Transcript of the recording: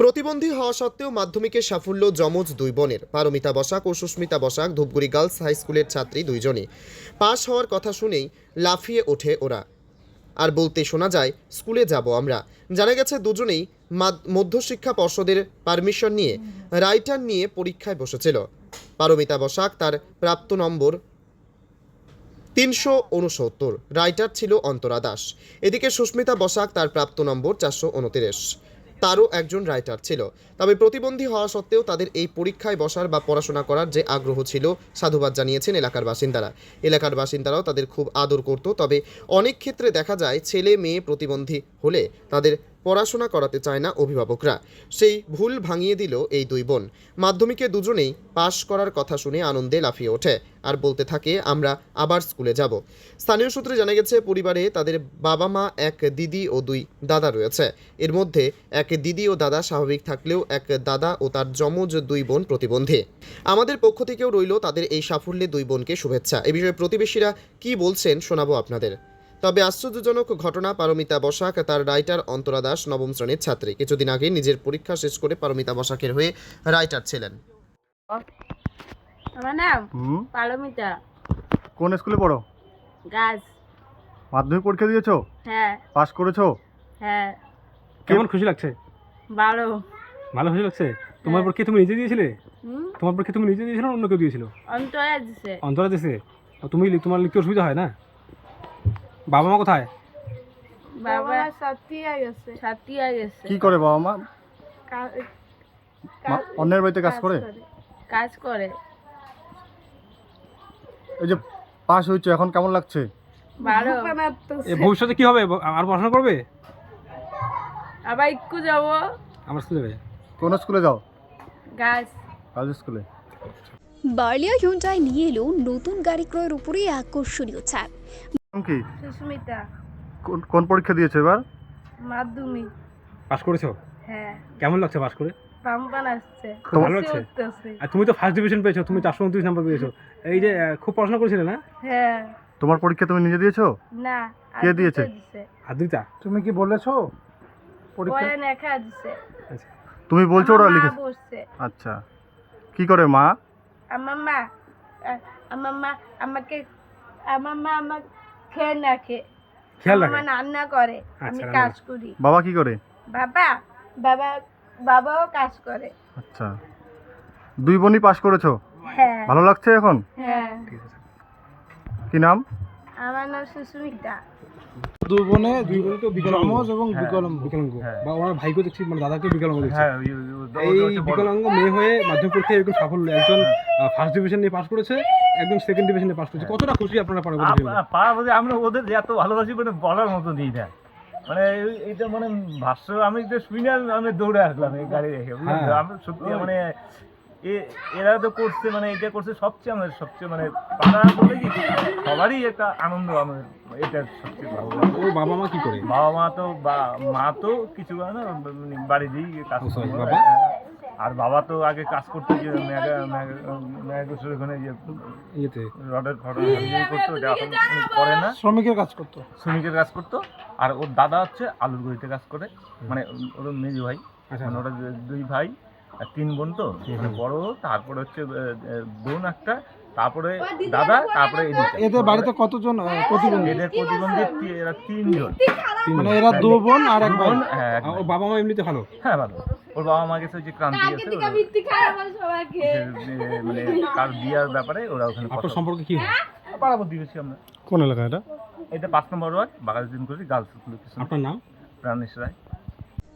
প্রতিবন্ধী হওয়া সত্ত্বেও মাধ্যমিকের সাফল্য যমজ দুই বোনের। পারমিতা বসাক ও সুস্মিতা বসাক ধূপগুড়ি গার্লস হাই স্কুলের ছাত্রী দুইজনই। পাশ হওয়ার কথা শুনেই লাফিয়ে ওঠে ওরা। আর বলতে শোনা যায়, স্কুলে যাব আমরা। জানা গেছে দুজনেই মধ্যশিক্ষা পর্ষদের পারমিশন নিয়ে রাইটার নিয়ে পরীক্ষায় বসেছিল। পারমিতা বসাক তার প্রাপ্ত নম্বর তিনশো উনসত্তর রাইটার ছিল অন্তরা দাস। এদিকে সুস্মিতা বসাক তার প্রাপ্ত নম্বর চারশো উনতিরিশ তারও একজন রাইটার ছিল। তবে প্রতিবন্ধী হওয়া সত্ত্বেও তাদের এই পরীক্ষায় বসার বা পড়াশোনা করার যে আগ্রহ ছিল, সাধুবাদ জানিয়েছেন এলাকার বাসিন্দারা। এলাকার বাসিন্দারাও তাদের খুব আদর করত, তবে অনেক ক্ষেত্রে দেখা যায় ছেলে মেয়ে প্রতিবন্ধী হলে তাদের পড়াশোনা করাতে চায় না অভিভাবকরা। সেই ভুল ভাঙিয়ে দিল এই দুই বোন। মাধ্যমিকে দুজনেই পাশ করার কথা শুনে আনন্দে লাফিয়ে ওঠে আর বলতে থাকে, আমরা আবার স্কুলে যাব। স্থানীয় সূত্রে জানা গেছে, পরিবারে তাদের বাবা মা, এক দিদি ও দুই দাদা রয়েছে। এর মধ্যে এক দিদি ও দাদা স্বাভাবিক থাকলেও এক দাদা ও তার যমজ দুই বোন প্রতিবন্ধী। আমাদের পক্ষ থেকেও রইল তাদের এই সাফল্যে দুই বোনকে শুভেচ্ছা। এ বিষয়ে প্রতিবেশীরা কি বলছেন শোনাবো আপনাদের। তবে আশ্চর্যজনক ঘটনা পারমিতা বসাক তার রাইটার অন্তরা দাস নবম শ্রেণির ছাত্রী। কিছুদিন আগে নিজের পরীক্ষা শেষ করে পারমিতা বসাকের হয়ে রাইটার ছিলেন। আমার নাম হুম? পালমিতা কোন স্কুলে পড়ো? গাছ। মাধ্যমিক পরীক্ষা দিয়েছ? হ্যাঁ। পাস করেছ? হ্যাঁ। কেমন খুশি লাগছে? ভালো। ভালো খুশি লাগছে? তোমার পর কে তুমি নিজে দিয়েছিলে? হুম? তোমার কে তুমি নিজে দিয়েছিলে না অন্য কেউ দিয়েছিল? অন্তরা দিছে। অন্তরা আর তুমি তোমার লিখতে অসুবিধা হয় না? বাবা মা কোথায়? বাবা সাথী আই গেছে আই গেছে কি করে বাবা মা? মা অন্যের বাড়িতে কাজ করে? কাজ করে। এই যে পাস হয়েছে এখন কেমন লাগছে? ভালো। এ ভবিষ্যতে কি হবে? আর পড়াশোনা করবে? আবার একটু যাব। আমার স্কুলে যাবে? কোন স্কুলে যাও? গাছ কাজ স্কুলে। বার্লিয়া হিউন্ডাই নিয়ে এলো নতুন গাড়ি ক্রয়ের উপরে আকর্ষণীয় ছাড় কি? সুস্মিতা। কোন- কোন পরীক্ষা দিয়েছ এবার? মাধ্যমিক। পাস করেছ? হ্যাঁ। কেমন লাগছে পাস করে? পাম্পান আসছে। খুব ভালো লাগছে? উঠতেছে। আর তুমি তো ফার্স্ট ডিভিশন পেয়েছ তুমি চারশো উনত্রিশ নাম্বার পেয়েছ। এই যে আহ, খুব পড়াশোনা করেছিলে না? হ্যাঁ। তোমার পরীক্ষা তুমি নিজে দিয়েছ? না কে দিয়েছে? আদ্রিতা? তুমি কি বলেছ? পরে লেখা দিছে। আচ্ছা। তুমি বলছো ওরা আমার মা লিখেছে। বসছে আচ্ছা। কি করে মা? আমার মা আ- আমার মা আমাকে আমার মা আমার খেয়ে রাখে খেয়াল আমার রান্না করে আমি আচ্ছা, কাজ করি। বাবা কি করে? বাবা বাবা বাবাও কাজ করে। আচ্ছা। দুই বোনই পাস করেছ? হ্যাঁ। ভালো লাগছে এখন? হ্যাঁ। কি নাম? আমার নাম সুস্মিতা। বোনে দুই বোনে তো বিকলাঙ্গ এবং হ্যাঁ, বিকলাঙ্গ বিকলাঙ্গ হ্যাঁ। বা ওনার ভাইকে দেখছি মানে দাদাকে বিকলাঙ্গ দেখছি। হ্যাঁ এই বিকলাঙ্গ মেয়ে হয়ে মাধ্যমিক পরীক্ষায় এরকম সাফল্য একজন ফার্স্ট ডিভিশন নিয়ে পাস করেছে একজন সেকেন্ড ডিভিশন নিয়ে পাস করেছে। কতটা খুশি আপনারা পাড়া বলতে আমরা ওদের এত ভালোবাসি মানে বলার মতো দিই না। মানে এইটা মানে ভাষ্য আমি যে শুই আমি দৌড়ে আসলাম এই গাড়ি রেখে বুঝলেন তো? হ্যাঁ। আমি সত্যি মানে এরা তো করছে মানে এটা করছে সবচেয়ে আমাদের সবচেয়ে মানে পাড়া বলে কি সবারই একটা আনন্দ আমার এটা সবচেয়ে ভালো। ও বাবা মা কি করে? বাবা মা তো বা- মা তো কিছু করে না মানে বাড়ি দিয়েই কাজ করে। আর বাবা তো আগে কাজ করতো যে মেগা মেগা ওখানে যে ইয়েতে। রডের ফটো করতো এখন করে না। শ্রমিকের কাজ করতো। শ্রমিকের কাজ করতো আর ওর দাদা হচ্ছে আলুর গড়িতে কাজ করে মানে ওর মেজো ভাই আচ্ছা। মানে ওরা দুই ভাই তিন বোন তো মানে বড় তারপরে হচ্ছে বোন একটা তারপরে দাদা তারপরে এদের বাড়িতে কতজন প্রতিবন্ধী? এদের প্রতিবন্ধী এরা তিনজন। মানে এরা দু বোন আর এক বোন হ্যাঁ। ওর বাবা মা এমনিতে ভালো? হ্যাঁ ভালো। ওর বাবা মা গেছে যে ক্রান্তি আছে মানে কার বিয়ার ব্যাপারে ওরা ওখানে আপনার সম্পর্কে কি হয়? পাড়া প্রতিবেশী আমরা। কোন এলাকা এটা? এটা পাঁচ নম্বর ওয়ার্ড বাগাজদিন করি গার্লস স্কুল আপনার নাম? প্রাণেশ রায়।